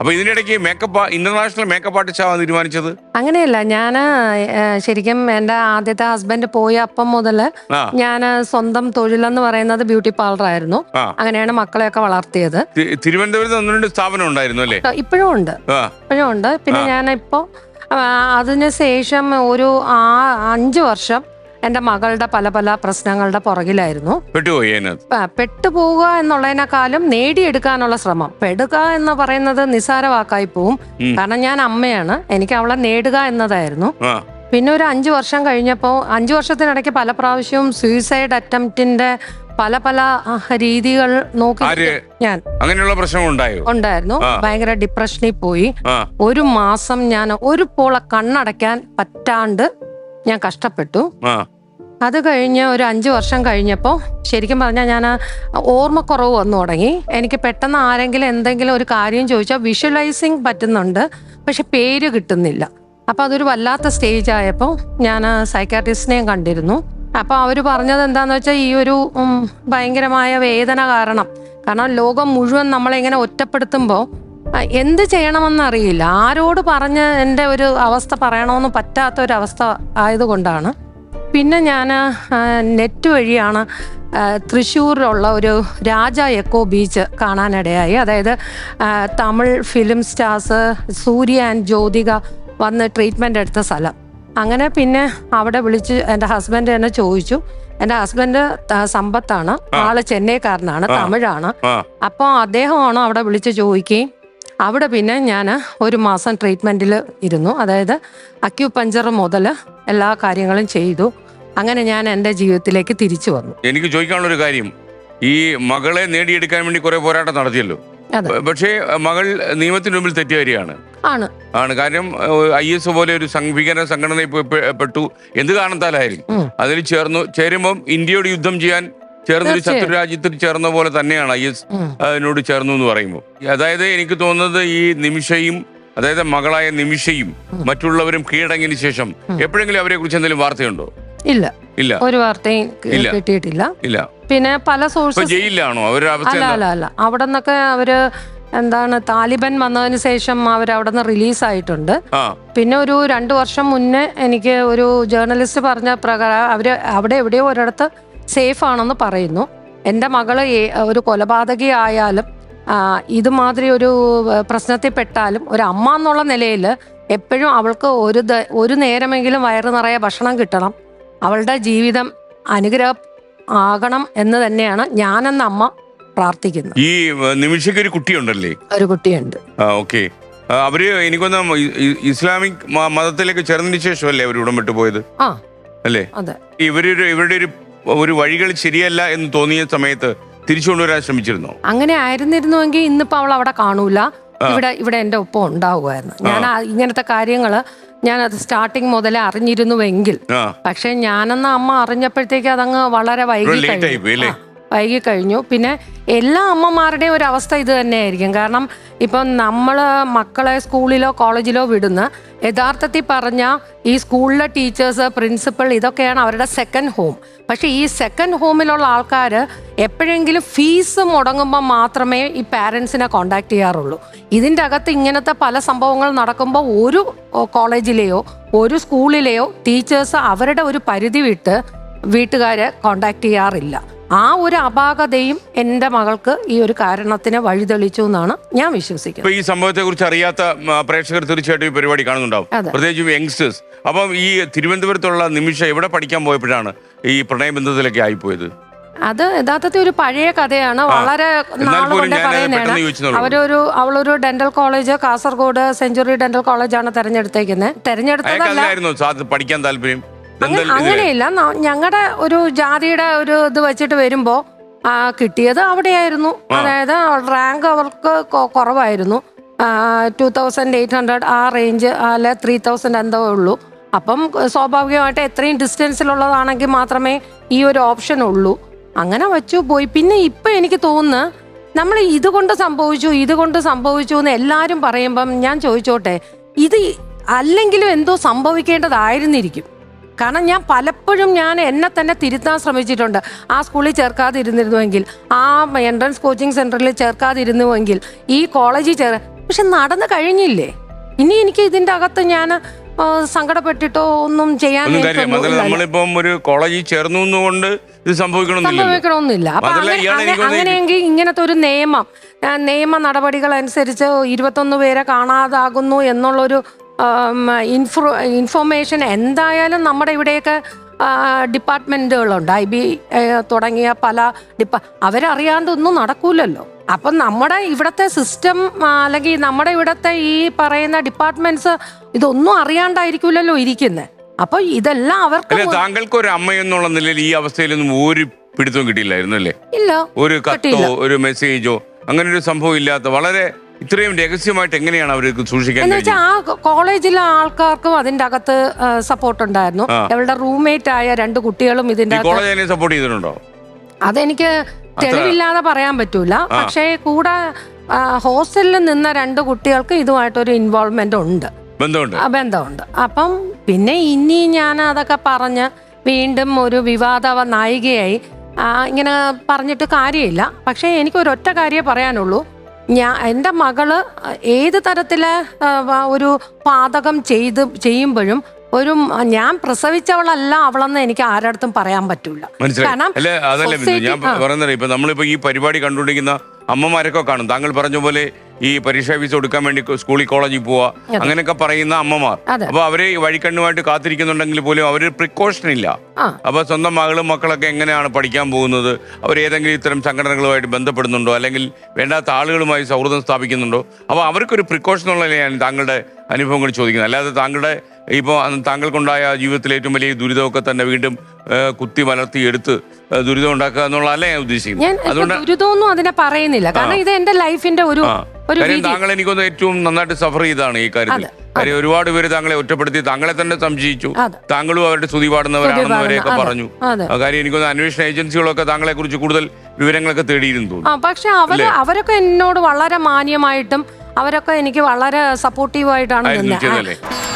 അപ്പൊ ഇതിനിടയ്ക്ക് makeup international makeup artist ആവാൻ തീരുമാനിച്ചത്? അങ്ങനെയല്ല ഞാൻ ശരിക്കും എന്റെ ആദ്യത്തെ ഹസ്ബൻഡ് പോയ അപ്പം മുതൽ ഞാൻ സ്വന്തം തൊഴിലെന്ന് പറയുന്നത് ബ്യൂട്ടി പാർലർ ആയിരുന്നു. അങ്ങനെയാണ് മക്കളെയൊക്കെ വളർത്തിയത്. തിരുവനന്തപുരത്ത് രണ്ട് സ്ഥാപനം ഉണ്ടായിരുന്നു അല്ലേ? ഇപ്പോഴും ഉണ്ട്. ഇപ്പോഴും ഉണ്ട്. പിന്നെ. ഞാൻ ഇപ്പോൾ അതിന് ശേഷം ഒരു ആ അഞ്ച് വർഷം എന്റെ മകളുടെ പല പല പ്രശ്നങ്ങളുടെ പുറകിലായിരുന്നു. പെട്ടുപോയി അതിനകത്ത്? ആ, പെട്ടുപോവുക എന്നുള്ളതിനേക്കാളും നേടിയെടുക്കാനുള്ള ശ്രമം. പെടുക എന്ന് പറയുന്നത് നിസാരവാക്കായി പോവും. ഉം. കാരണം ഞാൻ അമ്മയാണ്. എനിക്ക് അവളെ നേടുക എന്നതായിരുന്നു. ആ. പിന്നെ ഒരു അഞ്ചു വർഷം കഴിഞ്ഞപ്പോൾ അഞ്ചു വർഷത്തിനിടയ്ക്ക് പല പ്രാവശ്യവും സൂയിസൈഡ് അറ്റംപ്റ്റിന്റെ പല പല ആ, രീതികൾ നോക്കി ആര്? ഞാൻ. അങ്ങനെയുള്ള പ്രശ്നം ഉണ്ടായോ? ഉണ്ടായിരുന്നു. ആ. ഭയങ്കര ഡിപ്രഷനിൽ പോയി. ആ. ഒരു മാസം ഞാൻ ഒരു പോള കണ്ണടയ്ക്കാൻ പറ്റാണ്ട് ഞാൻ കഷ്ടപ്പെട്ടു. അത് കഴിഞ്ഞ് ഒരു അഞ്ചു വർഷം കഴിഞ്ഞപ്പോൾ ശരിക്കും പറഞ്ഞാൽ ഞാൻ ഓർമ്മക്കുറവ് വന്നു തുടങ്ങി. എനിക്ക് പെട്ടെന്ന് ആരെങ്കിലും എന്തെങ്കിലും ഒരു കാര്യം ചോദിച്ചാൽ വിഷ്വലൈസിങ് പറ്റുന്നുണ്ട്. പക്ഷെ പേര് കിട്ടുന്നില്ല. അപ്പോൾ അതൊരു വല്ലാത്ത സ്റ്റേജ് ആയപ്പോൾ ഞാൻ സൈക്കാട്രിസ്റ്റിനെയും കണ്ടിരുന്നു. അപ്പോൾ അവർ പറഞ്ഞത് എന്താന്ന് വെച്ചാൽ ഈ ഒരു ഭയങ്കരമായ വേദന കാരണം. കാരണം ലോകം മുഴുവൻ നമ്മളെ ഇങ്ങനെ ഒറ്റപ്പെടുത്തുമ്പോൾ എന്ത് ചെയ്യണമെന്നറിയില്ല. ആരോട് പറഞ്ഞ് എന്റെ ഒരു അവസ്ഥ പറയണമെന്ന് പറ്റാത്ത ഒരു അവസ്ഥ ആയതുകൊണ്ടാണ്. പിന്നെ ഞാൻ നെറ്റ് വഴിയാണ് തൃശ്ശൂരിലുള്ള ഒരു രാജ എക്കോ ബീച്ച് കാണാനിടയായി. അതായത് Tamil film stars Suriya and Jyothika വന്ന് ട്രീറ്റ്മെന്റ് എടുത്ത സ്ഥലം. അങ്ങനെ പിന്നെ അവിടെ വിളിച്ച് എന്റെ ഹസ്ബൻഡ് എന്നെ ചോദിച്ചു. എന്റെ ഹസ്ബൻഡ് സമ്പത്താണ്. ആൾ ചെന്നൈക്കാരനാണ്. തമിഴാണ്. അപ്പോൾ അദ്ദേഹമാണ് അവിടെ വിളിച്ച് ചോദിക്കുകയും അവിടെ പിന്നെ ഞാൻ ഒരു മാസം ട്രീറ്റ്മെന്റിൽ ഇരുന്നു. അതായത് അക്യുപഞ്ചർ മുതൽ എല്ലാ കാര്യങ്ങളും ചെയ്തു. അങ്ങനെ ഞാൻ എന്റെ ജീവിതത്തിലേക്ക് തിരിച്ചു വന്നു. എനിക്ക് ചോദിക്കാനുള്ള ഒരു കാര്യം. ഈ മകളെ നേടിയെടുക്കാൻ വേണ്ടി കുറെ പോരാട്ടം നടത്തിയല്ലോ. പക്ഷേ മകൾ നിയമത്തിന് മുമ്പിൽ തെറ്റുകാരിയാണ്. ആണ്. ആണ്. കാരണം ഐ എസ് പോലെ ഒരു സംഘികര സംഘടനയിൽ പെട്ടു. എന്ത് കാരണത്താലായാലും അതിൽ ചേർന്നു ചേരുമ്പം ഇന്ത്യയോട് യുദ്ധം ചെയ്യാൻ ചേർന്നൊരു. ശത്രു രാജ്യത്തിൽ ചേർന്ന പോലെ തന്നെയാണ് ഐ എസ് അതിനോട് ചേർന്നു എന്ന് പറയുമ്പോൾ. അതായത് എനിക്ക് തോന്നുന്നത് ഈ നിമിഷയും അതായത് മകളായ നിമിഷയും മറ്റുള്ളവരും കീഴടങ്ങിയതിനു ശേഷം എപ്പോഴെങ്കിലും അവരെ കുറിച്ച് എന്തെങ്കിലും വാർത്തയുണ്ടോ? ഇല്ല. ഇല്ല. ഒരു വാർത്തയും. കിട്ടിയിട്ടില്ല. ഇല്ല. പിന്നെ പല സോഴ്സ് ജയിലിലാണോ? അല്ല അല്ല അല്ല. അവിടെ നിന്നൊക്കെ അവർ എന്താണ് താലിബൻ വന്നതിന് ശേഷം അവർ അവിടെ നിന്ന് റിലീസായിട്ടുണ്ട് പിന്നെ ഒരു രണ്ടു വർഷം മുന്നേ എനിക്ക് ഒരു ജേർണലിസ്റ്റ് പറഞ്ഞ പ്രകാരം അവർ അവിടെ എവിടെയോ ഒരിടത്ത് സേഫ് ആണെന്ന് പറയുന്നു. എന്റെ മകൾ ഒരു കൊലപാതകയായാലും ഇതുമാതിരി ഒരു പ്രശ്നത്തിൽപ്പെട്ടാലും പ്രശ്നത്തിൽ പെട്ടാലും ഒരു അമ്മ എന്നുള്ള നിലയിൽ എപ്പോഴും അവൾക്ക് ഒരു ദ- ഒരു നേരമെങ്കിലും വയറ് നിറയെ ഭക്ഷണം കിട്ടണം. അവളുടെ ജീവിതം അനുഗ്രഹ ആകണം എന്ന് തന്നെയാണ് ഞാനെന്ന അമ്മ പ്രാർത്ഥിക്കുന്നത്. ഈ നിമിഷക്ക് നിമിഷയ്ക്ക് ഒരു കുട്ടിയുണ്ടല്ലേ? ഒരു കുട്ടിയുണ്ട്. ഓക്കെ. അവർ എനിക്കൊന്ന് ഇസ്ലാമിക് മതത്തിലേക്ക് ചേർന്നതിന് ശേഷമല്ലേ അവർ ഉടമ്പെട്ട് പോയത്? ആ. അല്ലേ? അതെ. ഇവരൊരു ഇവരുടെ ഒരു ഒരു വഴികൾ ശരിയല്ല എന്ന് തോന്നിയ സമയത്ത് തിരിച്ചു കൊണ്ടുവരാൻ ശ്രമിച്ചിരുന്നോ? അങ്ങനെ ആയിരുന്നിരുന്നുവെങ്കിൽ ഇന്നിപ്പോ അവൾ അവിടെ കാണൂല. ഇവിടെ ഇവിടെ എന്റെ ഒപ്പം ഉണ്ടാവുമായിരുന്നു. ഞാൻ ഇങ്ങനത്തെ കാര്യങ്ങൾ ഞാൻ അത് സ്റ്റാർട്ടിങ് മുതലേ അറിഞ്ഞിരുന്നുവെങ്കിൽ. പക്ഷെ ഞാനെന്ന അമ്മ അറിഞ്ഞപ്പോഴത്തേക്ക് അതങ്ങ് വളരെ വൈകി കഴിഞ്ഞു. പോയി അല്ലേ ആ, വൈകി കഴിഞ്ഞു പിന്നെ എല്ലാ അമ്മമാരുടെയും ഒരു അവസ്ഥ ഇത് തന്നെയായിരിക്കും. കാരണം ഇപ്പം നമ്മൾ മക്കളെ സ്കൂളിലോ കോളേജിലോ വിടുന്ന യഥാർത്ഥത്തിൽ പറഞ്ഞ ഈ സ്കൂളിലെ ടീച്ചേഴ്സ് പ്രിൻസിപ്പൾ ഇതൊക്കെയാണ് അവരുടെ സെക്കൻഡ് ഹോം പക്ഷേ ഈ സെക്കൻഡ് ഹോമിലുള്ള ആൾക്കാർ എപ്പോഴെങ്കിലും ഫീസ് മുടങ്ങുമ്പോൾ മാത്രമേ ഈ പാരൻസിനെ കോണ്ടാക്ട് ചെയ്യാറുള്ളൂ. ഇതിന്റെ അകത്ത് ഇങ്ങനത്തെ പല സംഭവങ്ങൾ നടക്കുമ്പോൾ ഒരു കോളേജിലെയോ ഒരു സ്കൂളിലെയോ ടീച്ചേഴ്സ് അവരുടെ ഒരു പരിധി വിട്ട് വീട്ടുകാരെ കോണ്ടാക്ട് ചെയ്യാറില്ല. ആ ഒരു അപാകതയും എന്റെ മകൾക്ക് ഈ ഒരു കാരണത്തിന് വഴിതെളിച്ചു എന്നാണ് ഞാൻ വിശ്വസിക്കുന്നത്. ഇപ്പൊ ഈ സംഭവത്തെ കുറിച്ച് അറിയാത്ത പ്രേക്ഷകർ തീർച്ചയായിട്ടും ഈ പരിപാടി കാണുന്നുണ്ടാവും. അതെ. പ്രത്യേകിച്ചും യങ്സ്റ്റേഴ്സ്. അപ്പം ഈ തിരുവനന്തപുരത്തുള്ള നിമിഷം എവിടെ പഠിക്കാൻ പോയപ്പോഴാണ് ഈ പ്രണയബന്ധത്തിലൊക്കെ ആയിപ്പോയത്? അത് യഥാർത്ഥത്തിൽ ഒരു പഴയ കഥയാണ്. വളരെ എന്നാൽ പോലും നാളുകൊണ്ട് പെട്ടെന്ന് പറയുന്നതാണ് ചോദിച്ചെന്നുള്ളൂ. അവരൊരു അവളൊരു dental college Kasaragod century dental കോളേജാണ് തെരഞ്ഞെടുത്തേക്കുന്നത്. തെരഞ്ഞെടുത്തതല്ല. അയാൾക്കല്ലായിരുന്നോ സാ- പഠിക്കാൻ താല്പര്യം? അങ്ങനെയില്ല. ഞങ്ങളുടെ ഒരു ജാതിയുടെ ഒരു ഇത് വെച്ചിട്ട് വരുമ്പോ ആ, കിട്ടിയത് അവിടെയായിരുന്നു. അതായത് റാങ്ക് അവർക്ക് കുറവായിരുന്നു. ടു തൗസൻഡ് എയ്റ്റ് ഹൺഡ്രഡ് ആ റേഞ്ച് അല്ലെ ത്രീ തൗസൻഡ് എന്തോ ഉള്ളൂ. അപ്പം സ്വാഭാവികമായിട്ട് എത്രയും ഡിസ്റ്റൻസിലുള്ളതാണെങ്കിൽ മാത്രമേ ഈ ഒരു ഓപ്ഷൻ ഉള്ളൂ. അങ്ങനെ വെച്ചു പോയി. പിന്നെ ഇപ്പം എനിക്ക് തോന്നുന്നു നമ്മൾ ഇതുകൊണ്ട് സംഭവിച്ചു ഇതുകൊണ്ട് സംഭവിച്ചു എന്ന് എല്ലാവരും പറയുമ്പം ഞാൻ ചോദിച്ചോട്ടെ ഇത് അല്ലെങ്കിലും എന്തോ സംഭവിക്കേണ്ടതായിരുന്നിരിക്കും. കാരണം ഞാൻ പലപ്പോഴും ഞാൻ എന്നെ തന്നെ തിരുത്താൻ ശ്രമിച്ചിട്ടുണ്ട്. ആ സ്കൂളിൽ ചേർക്കാതിരുന്നിരുന്നുവെങ്കിൽ ആ എൻട്രൻസ് കോച്ചിങ് സെന്ററിൽ ചേർക്കാതിരുന്നുവെങ്കിൽ ഈ കോളേജിൽ ചേർ പക്ഷെ നടന്നു കഴിഞ്ഞില്ലേ? ഇനി എനിക്ക് ഇതിന്റെ അകത്ത് ഞാൻ സങ്കടപ്പെട്ടിട്ടോ ഒന്നും ചെയ്യാൻ. നമ്മളിപ്പം ഒരു കോളേജിൽ ചേർന്നു കൊണ്ട് ഇത് സംഭവിക്കണമെന്നില്ല. അപ്പൊ അങ്ങനെയെങ്കിൽ ഇങ്ങനത്തെ ഒരു നിയമം നിയമ നടപടികൾ അനുസരിച്ച് ഇരുപത്തൊന്ന് പേരെ കാണാതാകുന്നു എന്നുള്ളൊരു ഇൻഫോ ഇൻഫോർമേഷൻ എന്തായാലും നമ്മുടെ ഇവിടെയൊക്കെ ഡിപ്പാർട്ട്മെന്റുകളുണ്ട് ഐ ബി തുടങ്ങിയ പല ഡിപ്പാ അവരറിയാണ്ടൊന്നും നടക്കൂലല്ലോ. അപ്പം നമ്മുടെ ഇവിടുത്തെ സിസ്റ്റം അല്ലെങ്കിൽ നമ്മുടെ ഇവിടുത്തെ ഈ പറയുന്ന ഡിപ്പാർട്ട്മെന്റ്സ് ഇതൊന്നും അറിയാണ്ടായിരിക്കൂലല്ലോ ഇരിക്കുന്നത് അപ്പൊ ഇതെല്ലാം അവർക്ക് താങ്കൾക്ക് ഒരു അമ്മ എന്നുള്ള നിലയിൽ ഈ അവസ്ഥയിലൊന്നും ഒരു പിടുത്തവും കിട്ടിയില്ലായിരുന്നു അല്ലേ? ഇല്ല ഒരു കത്തോ ഒരു മെസ്സേജോ അങ്ങനെ ഒരു സംഭവം ഇല്ലാത്ത വളരെ ഇത്രയും രഹസ്യമായിട്ട് എങ്ങനെയാണ് അവർക്ക് സൂക്ഷിക്കാൻ എന്ന് കഴിഞ്ഞത്? ആ കോളേജിലെ ആൾക്കാർക്കും അതിന്റെ അകത്ത് സപ്പോർട്ട് ഉണ്ടായിരുന്നു. അവളുടെ റൂംമേറ്റ് ആയ രണ്ട് കുട്ടികളും ഇതിന്റെ ഈ അകത്ത് കോളേജ് അതിനെ സപ്പോർട്ട് ചെയ്തിട്ടുണ്ടോ? അതെനിക്ക് തെളിവില്ലാതെ പറയാൻ പറ്റൂല. പക്ഷേ കൂടെ ഹോസ്റ്റലിൽ നിന്ന രണ്ട് കുട്ടികൾക്ക് ഇതുമായിട്ടൊരു ഇൻവോൾവ്മെന്റ് ഉണ്ട്. ബന്ധമുണ്ട്? ആ, ബന്ധമുണ്ട്. അപ്പം പിന്നെ ഇനി ഞാൻ അതൊക്കെ പറഞ്ഞ് വീണ്ടും ഒരു വിവാദ നായികയായി ആ, ഇങ്ങനെ പറഞ്ഞിട്ട് കാര്യമില്ല. പക്ഷേ എനിക്ക് ഒരൊറ്റ കാര്യമേ പറയാനുള്ളൂ. ഞാൻ എന്റെ മകൾ ഏത് തരത്തിലെ ഒരു പാതകം ചെയ്ത് ചെയ്യുമ്പോഴും ഒരു ഞാൻ പ്രസവിച്ചവളല്ല അവളെന്ന് എനിക്ക് ആരടുത്തും പറയാൻ പറ്റൂല. മനസ്സിലായി. കാരണം അതല്ല ഞാൻ. പറയുന്നത് ഇപ്പൊ നമ്മളിപ്പോ ഈ പരിപാടി കണ്ടുകൊണ്ടിരിക്കുന്ന അമ്മമാരൊക്കെ കാണും. താങ്കൾ പറഞ്ഞ പോലെ ഈ പരീക്ഷാ ഫീസ് കൊടുക്കാൻ വേണ്ടി സ്കൂളിൽ കോളേജിൽ പോവാ. അങ്ങനെയൊക്കെ പറയുന്ന അമ്മമാർ. അപ്പൊ അവർ വഴിക്കണ്ണുമായിട്ട് കാത്തിരിക്കുന്നുണ്ടെങ്കിൽ പോലും അവർ പ്രിക്കോഷൻ ഇല്ല. അപ്പൊ സ്വന്തം മകളും മക്കളൊക്കെ എങ്ങനെയാണ് പഠിക്കാൻ പോകുന്നത്? അവർ ഏതെങ്കിലും ഇത്തരം സംഘടനകളുമായിട്ട് ബന്ധപ്പെടുന്നുണ്ടോ? അല്ലെങ്കിൽ വേണ്ടാത്ത ആളുകളുമായി സൗഹൃദം സ്ഥാപിക്കുന്നുണ്ടോ? അപ്പൊ അവർക്കൊരു പ്രിക്കോഷൻ ഉള്ള ഞാൻ താങ്കളുടെ അനുഭവങ്ങൾ ചോദിക്കുന്നത്. അല്ലാതെ താങ്കളുടെ ഇപ്പോൾ താങ്കൾക്കുണ്ടായ ജീവിതത്തിലെ ഏറ്റവും വലിയ ദുരിതമൊക്കെ തന്നെ വീണ്ടും കുത്തി വളർത്തി എടുത്ത് ദുരിതം ഉണ്ടാക്കുക എന്നുള്ളതല്ല ഞാൻ ഉദ്ദേശിക്കുന്നത്. അതുകൊണ്ട് ദുരിതമൊന്നും അതിനെ പറയുന്നില്ല. കാരണം ഇത് എന്റെ ലൈഫിന്റെ ഒരു കാര്യം താങ്കൾ എനിക്കൊന്ന് ഏറ്റവും നന്നായിട്ട് സഫർ ചെയ്താണ് ഈ കാര്യത്തിൽ. കാര്യം ഒരുപാട് പേര് താങ്കളെ ഒറ്റപ്പെടുത്തി താങ്കളെ തന്നെ സംശയിച്ചു. താങ്കളും അവരുടെ സ്തുതി പാടുന്നവരാണെന്നവരെയൊക്കെ അവരെയൊക്കെ പറഞ്ഞു. കാര്യം എനിക്കൊന്ന് അന്വേഷണ ഏജൻസികളൊക്കെ താങ്കളെ കുറിച്ച് കൂടുതൽ വിവരങ്ങളൊക്കെ തേടിയിരുന്നു പക്ഷെ അവർ അവരൊക്കെ എന്നോട് വളരെ മാന്യമായിട്ടും അവരൊക്കെ എനിക്ക് വളരെ സപ്പോർട്ടീവായിട്ടാണ് നിന്നത്